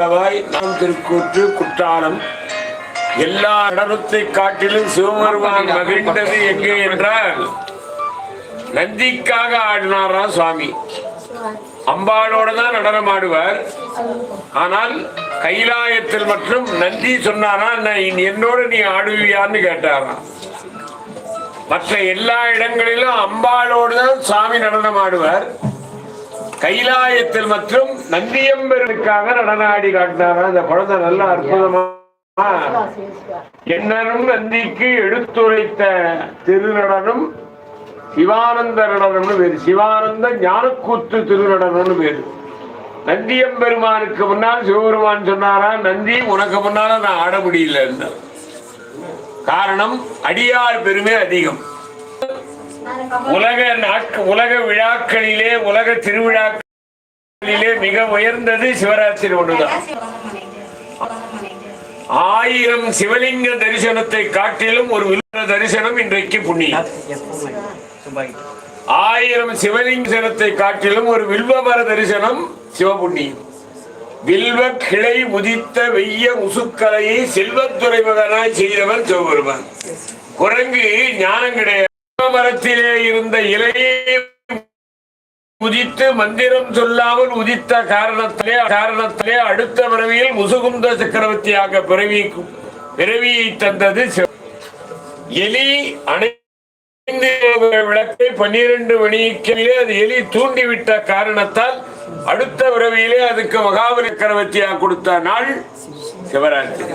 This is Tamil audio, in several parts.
நாம் திருக்கூற்று குற்றாலம். எல்லா நடனத்தை காட்டிலும் சிவபெருமான் மகிழ்ந்தது எங்கே என்றால் நந்திக்காக ஆடினாரா சுவாமி. அம்பாளோட தான் நடனம் ஆடுவார். ஆனால் கைலாயத்தில் மற்றும் நந்தி சொன்னாரா "நான் என்னோட நீ ஆடுவியான்னு கேட்டாராம். மற்ற எல்லா இடங்களிலும் அம்பாளோடு தான் சாமி நடனம் ஆடுவார். கைலாயத்தில் மற்றும் நந்தியம்பெருக்காக நடன ஆடி காட்டினாரா அந்த குழந்தை நல்ல அற்புதமா என்னரும் நந்திக்கு எடுத்துரைத்த திருநடனம் சிவானந்த நடனம்னு பேரு சிவானந்த ஞானக்கூத்து திருநடனம்னு பேரு நந்தியம்பெருமானுக்கு முன்னால் சிவபெருமான் சொன்னாரா நந்தி உனக்கு முன்னால நான் ஆட முடியல காரணம் அடியார் பெருமை அதிகம். உலக நாட்க உலக விழாக்களிலே உலக திருவிழாக்களிலே மிக உயர்ந்தது சிவராத்திரி ஒன்றுதான். ஆயிரம் சிவலிங்க தரிசனத்தை காட்டிலும் ஒரு வில்வ தரிசனம் இன்றைக்கு புண்ணியம். ஆயிரம் சிவலிங்க தரிசனத்தை காட்டிலும் ஒரு வில்வமர தரிசனம் சிவபுண்ணியம். வில்வ கிளை உதித்த வெய்ய உசுக்கலையை செல்வத்துறைமகனாய் செய்தவன் சிவபெருமான். குரங்கு ஞானம் கிடையாது மரத்திலே இருந்த இலையை உதித்து மந்திரம் சொல்லாமல் உதித்த காரணத்திலே காரணத்திலே அடுத்த பிறவியில் முசுகுந்த சக்கரவர்த்தியாக பிறவி பிறவியை தந்தது எலி அணைந்து விளக்கை பன்னிரண்டு மணிக்கிலே அது எலி தூண்டிவிட்ட காரணத்தால் அடுத்த பிறவியிலே அதுக்கு மகாபலி சக்கரவர்த்தியாக கொடுத்த நாள் சிவராத்திரி.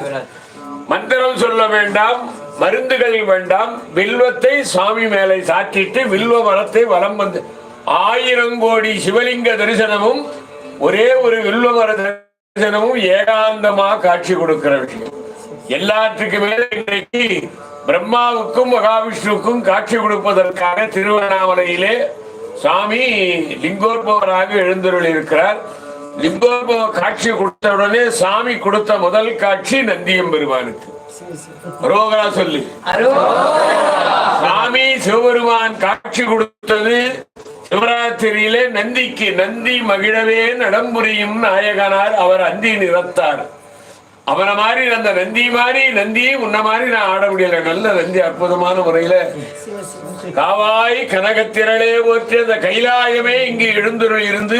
மந்திரம் சொல்ல வேண்டாம். மருந்துகள் வேண்டாம். வில்வத்தை சாமி மேலே சாற்றிட்டு வில்வ மரத்தை வலம் வந்து ஆயிரம் கோடி சிவலிங்க தரிசனமும் ஒரே ஒரு வில்வ மர தரிசனமும் ஏகாந்தமா காட்சி கொடுக்கிற விஷயம். எல்லாத்துக்கு மேல இன்றைக்கு பிரம்மாவுக்கும் மகாவிஷ்ணுவுக்கும் காட்சி கொடுப்பதற்காக திருவண்ணாமலையிலே சுவாமி லிங்கோற்பவராக எழுந்தருள் இருக்கிறார் லிம்போபவ காட்சி கொடுத்த உடனே சாமி கொடுத்த முதல் காட்சி நந்தியம் பெருமானுக்கு ரோகரா சொல்லு சாமி சிவபெருமான் காட்சி கொடுத்தது சிவராத்திரியிலே நந்திக்கு நந்தி மகிழவே நடம்புரியும் நாயகனார் அவர் அந்தி நிறத்தார் அவனை மாதிரி அந்த நந்தி மாதிரி நந்தியை உன்ன மாதிரி நான் ஆட முடியல நல்ல நந்தி அற்புதமான முறையில காவாய் கனகத்திரளே போற்றி அந்த கைலாயமே இங்கு எழுந்துருள் இருந்து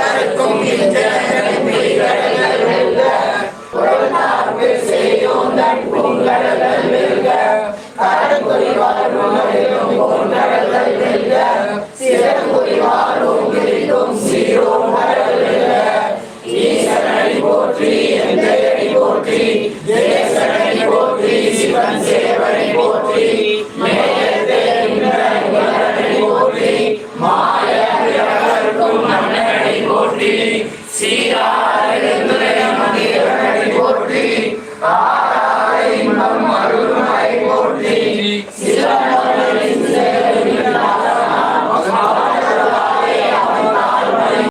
சிவாயன் சிவபுராணம் சாட்சி உண்டு. சிவபுராணம் சொல்றாங்க சொல்லுங்க കൂട്ടിൽ ശ്രീരാമൻ